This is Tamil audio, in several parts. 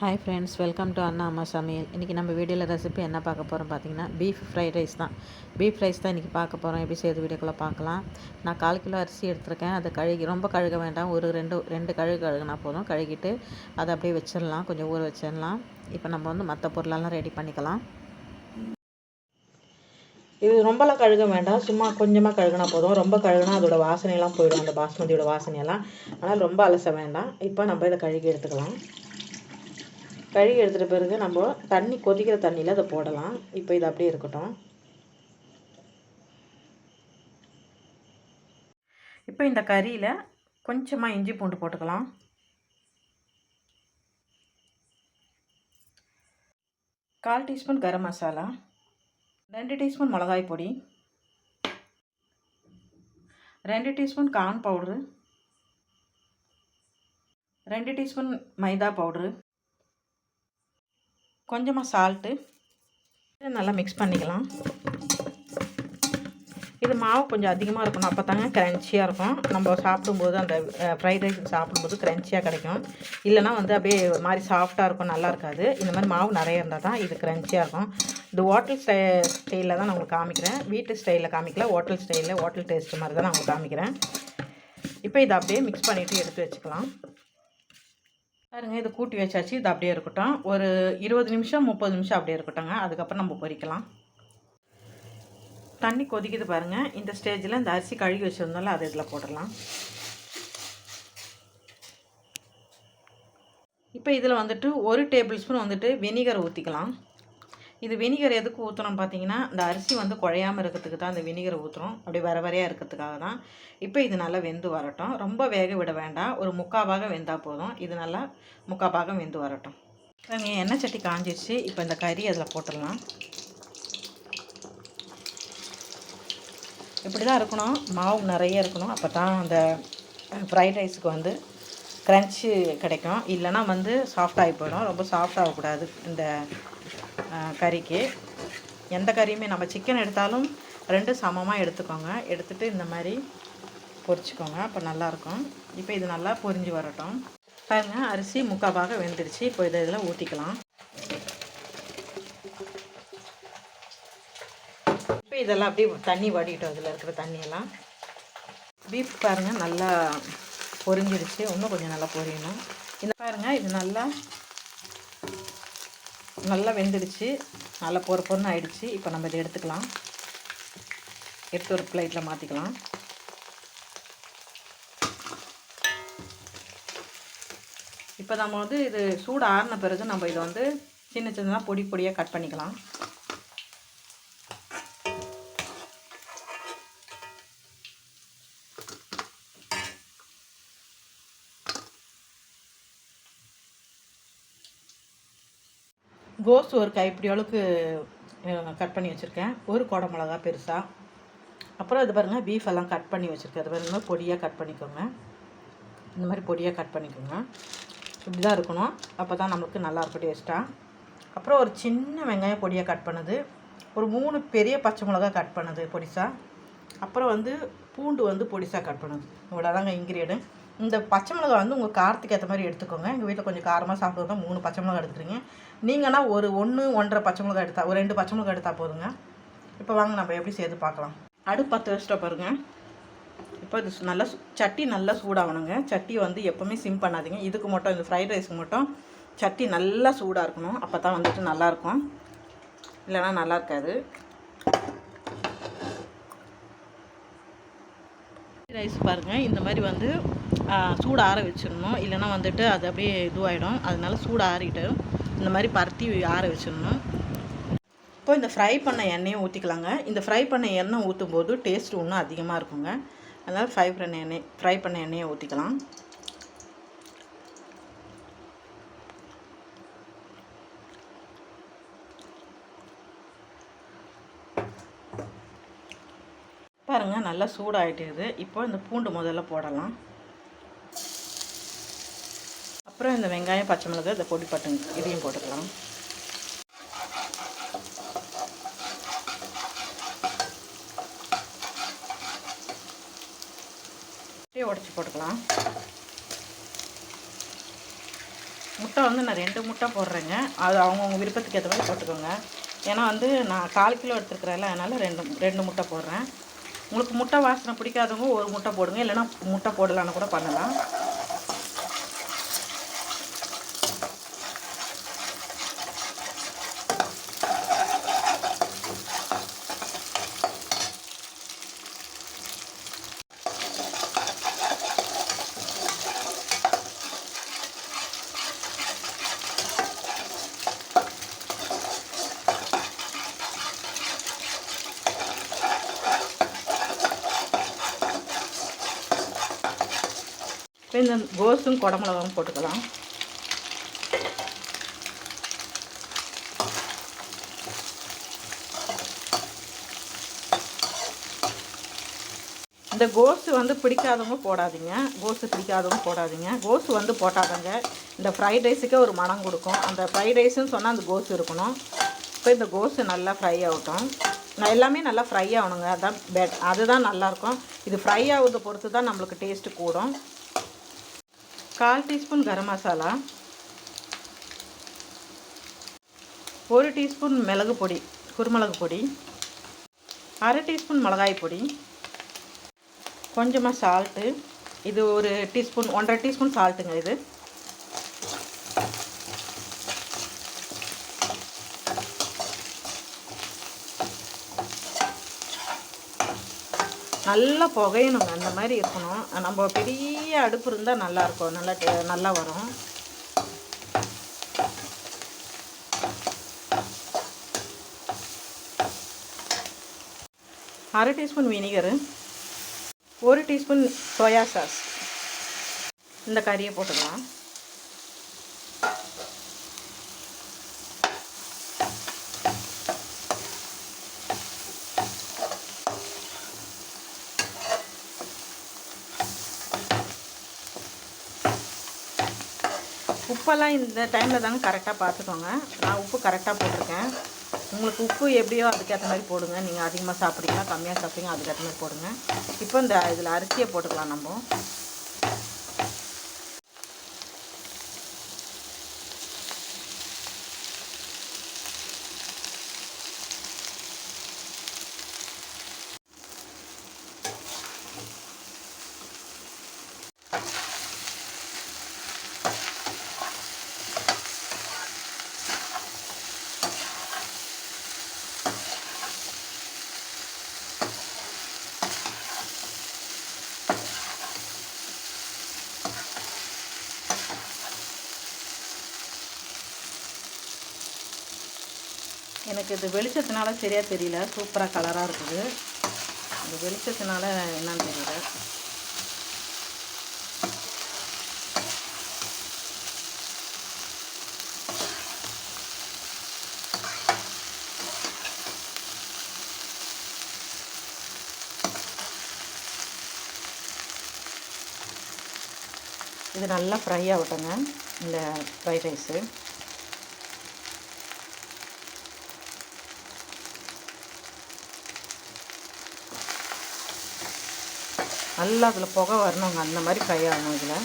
Hi friends welcome to Anna Amma Samayal இன்றைக்கி நம்ம வீடியோவில் ரெசிபி என்ன பார்க்க போகிறோம் பார்த்தீங்கன்னா பீஃப் ஃப்ரைட் ரைஸ் தான். பீஃப் ரைஸ் தான் இன்றைக்கி பார்க்க போகிறோம் எப்படி செய்து வீடியோக்குள்ளே பார்க்கலாம். நான் கால் கிலோ அரிசி எடுத்திருக்கேன். அதை கழுகி ரொம்ப கழுக வேண்டாம். ஒரு ரெண்டு ரெண்டு கழுகு கழுகுனா போதும். கழுகிட்டு அதை அப்படியே வச்சிடலாம். கொஞ்சம் ஊற வச்சிடலாம். இப்போ நம்ம வந்து மற்ற பொருளெல்லாம் ரெடி பண்ணிக்கலாம். இது ரொம்பலாம் கழுக வேண்டாம். சும்மா கொஞ்சமாக கழுகுனா போதும். ரொம்ப கழுகுனா அதோட வாசனையெல்லாம் போயிடும். அந்த பாஸ்மதியோட வாசனையெல்லாம். ஆனால் ரொம்ப அலச வேண்டாம். இப்போ நம்ம இதை கழுகி எடுத்துக்கலாம். கழுவி எடுத்துகிட்ட பிறகு நம்ம தண்ணி கொதிக்கிற தண்ணியில் அதை போடலாம். இப்போ இது அப்படியே இருக்கட்டும். இப்போ இந்த கறியில் கொஞ்சமாக இஞ்சி பூண்டு போட்டுக்கலாம். கால் டீஸ்பூன் கரம் மசாலா. ரெண்டு டீஸ்பூன் மிளகாய் பொடி. ரெண்டு டீஸ்பூன் கார்ன் பவுட்ரு. ரெண்டு டீஸ்பூன் மைதா பவுட்ரு. கொஞ்சமாக சால்ட்டு நல்லா மிக்ஸ் பண்ணிக்கலாம். இது மாவு கொஞ்சம் அதிகமாக இருக்கணும். அப்போ தாங்க க்ரன்ச்சியாக இருக்கும். நம்ம சாப்பிடும்போது அந்த ஃப்ரைட் ரைஸ் சாப்பிடும்போது க்ரன்ச்சியாக கிடைக்கும். இல்லைனா வந்து அப்படியே ஒரு மாதிரி சாஃப்டாக இருக்கும் நல்லா இருக்காது. இந்த மாதிரி மாவு நிறைய இருந்தால் தான் இது க்ரன்ச்சியாக இருக்கும். இது ஹோட்டல் ஸ்டை ஸ்டைலில் தான் நான் உங்களுக்கு காமிக்கிறேன். வீட்டு ஸ்டைலில் காமிக்கல. ஹோட்டல் ஸ்டைலில் ஹோட்டல் டேஸ்ட் மாதிரி தான் நான் உங்களுக்கு காமிக்கிறேன். இப்போ இதை அப்படியே மிக்ஸ் பண்ணிவிட்டு எடுத்து வச்சுக்கலாம். பாருங்க இதை கூட்டி வச்சாச்சு. இது அப்படியே இருக்கட்டும். ஒரு இருபது நிமிஷம் முப்பது நிமிஷம் அப்படியே இருக்கட்டும்ங்க. அதுக்கப்புறம் நம்ம பொறிக்கலாம். தண்ணி கொதிக்குது பாருங்கள் இந்த ஸ்டேஜில் இந்த அரிசி கழுகி வச்சுருந்தாலும் அதை இதில் போடலாம் இப்போ இதில் வந்துட்டு ஒரு டேபிள் ஸ்பூன் வந்துட்டு வினிகர் ஊற்றிக்கலாம் இது வினிகர் எதுக்கு ஊற்றுறோம் பார்த்தீங்கன்னா இந்த அரிசி வந்து குழையாமல் இருக்கிறதுக்கு தான் இந்த வினிகர் ஊற்றுறோம் அப்படி வர வரையாக இருக்கிறதுக்காக தான். இப்போ இது நல்லா வெந்து வரட்டும். ரொம்ப வேக விட வேண்டாம். ஒரு முக்கால் பாகம் வெந்தால் போதும். இது நல்லா முக்கால் பாகம் வெந்து வரட்டும். நீங்கள் எண்ணெய் சட்டி காஞ்சிருச்சு. இப்போ இந்த கறி அதில் போட்டுடலாம். இப்படி தான் இருக்கணும். மாவு நிறைய இருக்கணும். அப்போ தான் அந்த ஃப்ரைட் ரைஸுக்கு வந்து க்ரன்ச்சு கிடைக்கும். இல்லைனா வந்து சாஃப்டாகி போயிடும். ரொம்ப சாஃப்டாகக்கூடாது இந்த கறிக்கு. எந்த கறியுமே நம்ம சிக்கன் எடுத்தாலும் ரெண்டு சமமாக எடுத்துக்கோங்க. எடுத்துகிட்டு இந்த மாதிரி பொரிச்சிக்கோங்க. அப்போ நல்லாயிருக்கும் இப்போ இது நல்லா பொரிஞ்சு வரட்டும். பாருங்கள் அரிசி முக்கால் வெந்துருச்சு. இப்போ இதை இதில் ஊற்றிக்கலாம் இப்போ இதெல்லாம் அப்படியே தண்ணி வடிட்டோம் இதில் இருக்கிற தண்ணியெல்லாம். பீஃப் பாருங்கள் நல்லா பொரிஞ்சிருச்சு. இன்னும் கொஞ்சம் நல்லா பொரியணும். இந்த பாருங்கள் இது நல்லா நல்லா வெந்துடுச்சு. நல்லா பொறு பொறுன்னு ஆயிடுச்சு. இப்போ நம்ம இதை எடுத்துக்கலாம். எடுத்து ஒரு பிளேட்டில் மாற்றிக்கலாம் இப்போ நம்ம வந்து இது சூடு ஆறின பிறகு நம்ம இதை வந்து சின்ன சின்னதாக பொடி பொடியாக கட் பண்ணிக்கலாம். கோஸ் ஒரு கைப்பிடி அளவுக்கு கட் பண்ணி வச்சுருக்கேன். ஒரு குடை மிளகா பெருசாக அப்புறம் இது பாருங்கள் பீஃப் எல்லாம் கட் பண்ணி வச்சுருக்கேன். அது பாருங்கள் பொடியாக கட் பண்ணிக்கோங்க. இந்த மாதிரி பொடியாக கட் பண்ணிக்கோங்க. இப்படி தான் இருக்கணும் அப்போ தான் நம்மளுக்கு நல்லாயிருக்கும் டேஸ்ட்டாக அப்புறம் ஒரு சின்ன வெங்காயம் பொடியாக கட் பண்ணுது. ஒரு மூணு பெரிய பச்சை மிளகா கட் பண்ணுது பொடிசாக அப்புறம் வந்து பூண்டு வந்து பொடிசாக கட் பண்ணுது. இவ்வளோதாங்க இன்க்ரீடியன் இந்த பச்சை மிளகா வந்து உங்கள் காரத்துக்கு ஏற்ற மாதிரி எடுத்துக்கோங்க. எங்கள் வீட்டில் கொஞ்சம் காரமாக சாப்பிடுறது தான் மூணு பச்சை மிளகா எடுத்துக்கிறீங்க. நீங்கன்னா ஒரு ஒன்று ஒன்றரை பச்சை மிளகா எடுத்தால் ஒரு ரெண்டு பச்சை மிளகா எடுத்தால் போதுங்க. இப்போ வாங்க நம்ம எப்படி சேர்த்து பார்க்கலாம். அடு பத்து வச்சுட்டா பாருங்கள் இப்போ இது நல்லா சட்டி நல்லா சூடாகணுங்க. சட்டி வந்து எப்போவுமே சிம் பண்ணாதீங்க. இதுக்கு மட்டும் இந்த ஃப்ரைட் ரைஸுக்கு மட்டும் சட்டி நல்லா சூடாக இருக்கணும். அப்போ தான் வந்துட்டு நல்லாயிருக்கும் இல்லைனா நல்லா இருக்காது. ரைஸ் பாருங்கள் இந்த மாதிரி வந்து சூடு ஆற வச்சிடணும். இல்லைனா வந்துட்டு அது அப்படியே இதுவாகிடும் அதனால சூடு ஆறிட்டு இந்த மாதிரி பருத்தி ஆற வச்சிடணும். இப்போ இந்த ஃப்ரை பண்ண எண்ணெயை ஊற்றிக்கலாங்க இந்த ஃப்ரை பண்ண எண்ணெய் ஊற்றும் போது டேஸ்ட் இன்னும் அதிகமாக இருக்குங்க. அதனால் ஃப்ரை பண்ண எண்ணெய் ஃப்ரை பண்ண எண்ணெயை ஊற்றிக்கலாம் பாருங்கள் நல்லா சூடாகிட்டு இப்போ இந்த பூண்டு முதல்ல போடலாம். அப்புறம் இந்த வெங்காயம் பச்சை மிளகு இந்த பொடி பட்டுங்க இதையும் போட்டுக்கலாம். உடச்சி போட்டுக்கலாம். முட்டை வந்து நான் ரெண்டு முட்டை போடுறேங்க. அது அவங்கவுங்க விருப்பத்துக்கு ஏற்ற மாதிரி போட்டுக்கோங்க. ஏன்னா வந்து நான் கால் கிலோ எடுத்துருக்குறேன்ல அதனால் ரெண்டு ரெண்டு முட்டை போடுறேன். உங்களுக்கு முட்டை வாசனை பிடிக்காதவங்க ஒரு முட்டை போடுங்க இல்லைன்னா முட்டை போடலான்னு கூட பண்ணலாம். இப்போ இந்த கோஸும் குடமிளகாவும் போட்டுக்கலாம். இந்த கோஸு வந்து பிடிக்காதவங்க போடாதீங்க. கோஸு பிடிக்காதவங்க போடாதீங்க. கோஸு வந்து போட்டாதங்க இந்த ஃப்ரைட் ரைஸுக்கே ஒரு மனம் கொடுக்கும். அந்த ஃப்ரைட் ரைஸுன்னு சொன்னால் அந்த கோஸ் இருக்கணும். இப்போ இந்த கோஸு நல்லா ஃப்ரை ஆகட்டும். நான் எல்லாமே நல்லா ஃப்ரை ஆகணுங்க. அதுதான் பெட் அதுதான் நல்லாயிருக்கும் இது ஃப்ரை ஆகுறத பொறுத்து தான் நம்மளுக்கு டேஸ்ட்டு கூடும். கால் டீஸ்பூன் கரம் மசாலா ஒரு டீஸ்பூன் மிளகு பொடி குருமிளகு பொடி அரை டீஸ்பூன் மிளகாய் பொடி கொஞ்சமாக சால்ட்டு இது ஒரு டீஸ்பூன் ஒன்றரை டீஸ்பூன் சால்ட்டுங்க இது. நல்லா புகையணுங்க. அந்த மாதிரி இருக்கணும். நம்ம பெரிய அடுப்பு இருந்தால் நல்லாயிருக்கும் நல்லா டே நல்லா வரும். அரை டீஸ்பூன் வினிகரு. ஒரு டீஸ்பூன் சோயா சாஸ். இந்த கறியை போட்டுக்கலாம். உப்பெல்லாம் இந்த டைமில் தாங்க கரெக்டாக பார்த்துக்கோங்க. நான் உப்பு கரெக்டாக போட்டிருக்கேன். உங்களுக்கு உப்பு எப்படியோ அதுக்கேற்ற மாதிரி போடுங்க. நீங்கள் அதிகமாக சாப்பிட்றீங்களா கம்மியாக சாப்பிட்றீங்க அதுக்கேற்ற மாதிரி போடுங்க. இப்போ இந்த இதில் அரிசியை போட்டுக்கலாம் நம்ம. எனக்கு இது வெளிச்சத்தினால சரியாக தெரியல. சூப்பராக கலராக இருக்குது. இந்த வெளிச்சத்தினால என்னன்னு தெரியல. இது நல்லா ஃப்ரை ஆகட்டுங்க. இந்த ஃப்ரைட் ரைஸு நல்லா அதில் புகை வரணுங்க. அந்த மாதிரி ஃப்ரை ஆகணும் இதில்.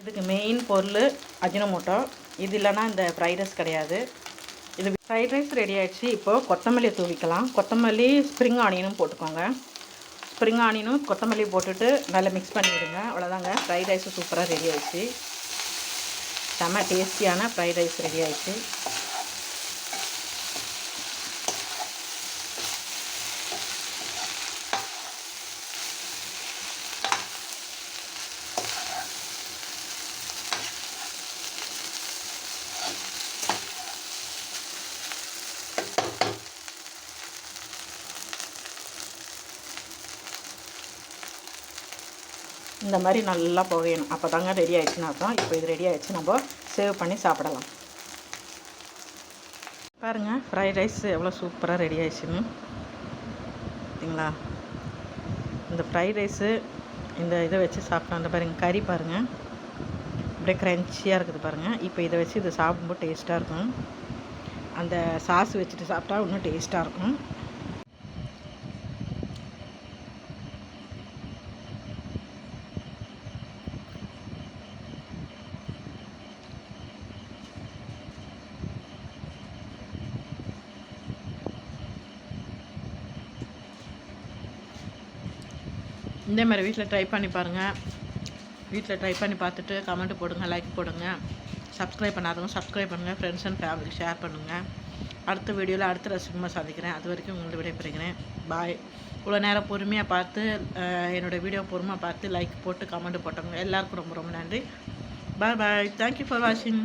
இதுக்கு மெயின் பொருள் அஜினமோட்டோ. இது இல்லைன்னா இந்த ஃப்ரைட் ரைஸ் கிடையாது. இது ஃப்ரைட் ரைஸ் ரெடி ஆகிடுச்சு இப்போது கொத்தமல்லி தூவிக்கலாம். கொத்தமல்லி ஸ்ப்ரிங் ஆனியனும் போட்டுக்கோங்க. ஸ்ப்ரிங் ஆனியனும் கொத்தமல்லி போட்டுட்டு நல்லா மிக்ஸ் பண்ணிவிடுங்க அவ்வளோதாங்க ஃப்ரைட் ரைஸும் சூப்பராக ரெடி ஆயிடுச்சு. செம்ம டேஸ்டியான ஃப்ரைட் ரைஸ் ரெடி ஆகிடுச்சு இந்த மாதிரி நல்லா புகையணும். அப்போ தாங்க ரெடி ஆகிடுச்சுன்னு அர்த்தம். இப்போ இது ரெடி ஆகிடுச்சு நம்ம சேவ் பண்ணி சாப்பிடலாம். பாருங்கள் ஃப்ரைட் ரைஸ் எவ்வளோ சூப்பராக ரெடி ஆகிடுச்சுன்னு பார்த்தீங்களா இந்த ஃப்ரைட் ரைஸு இந்த இதை வச்சு சாப்பிட்டோம் அந்த பாருங்கள் கறி பாருங்கள் அப்படியே க்ரன்ச்சியாக இருக்குது பாருங்கள் இப்போ இதை வச்சு இதை சாப்பிடும்போது டேஸ்ட்டாக இருக்கும். அந்த சாஸ் வச்சுட்டு சாப்பிட்டா இன்னும் டேஸ்ட்டாக இருக்கும். இதே மாதிரி வீட்டில் ட்ரை பண்ணி பாருங்கள் வீட்டில் ட்ரை பண்ணி பார்த்துட்டு கமெண்ட் போடுங்க லைக் போடுங்க. சப்ஸ்கிரைப் பண்ணாதவங்க சப்ஸ்கிரைப் பண்ணுங்கள் ஃப்ரெண்ட்ஸ் அண்ட் ஃபேமிலி ஷேர் பண்ணுங்கள் அடுத்த வீடியோவில் அடுத்த ரசிகமாக சந்திக்கிறேன். அது வரைக்கும் உங்களை விடைபெறுகிறேன். பாய் இவ்வளோ நேரம் பொறுமையாக பார்த்து என்னோடய வீடியோ பொறுமையாக பார்த்து லைக் போட்டு கமெண்ட் போட்டவங்க எல்லாருக்கும் ரொம்ப ரொம்ப நன்றி. பாய் பாய் தேங்க்யூ ஃபார் வாட்சிங்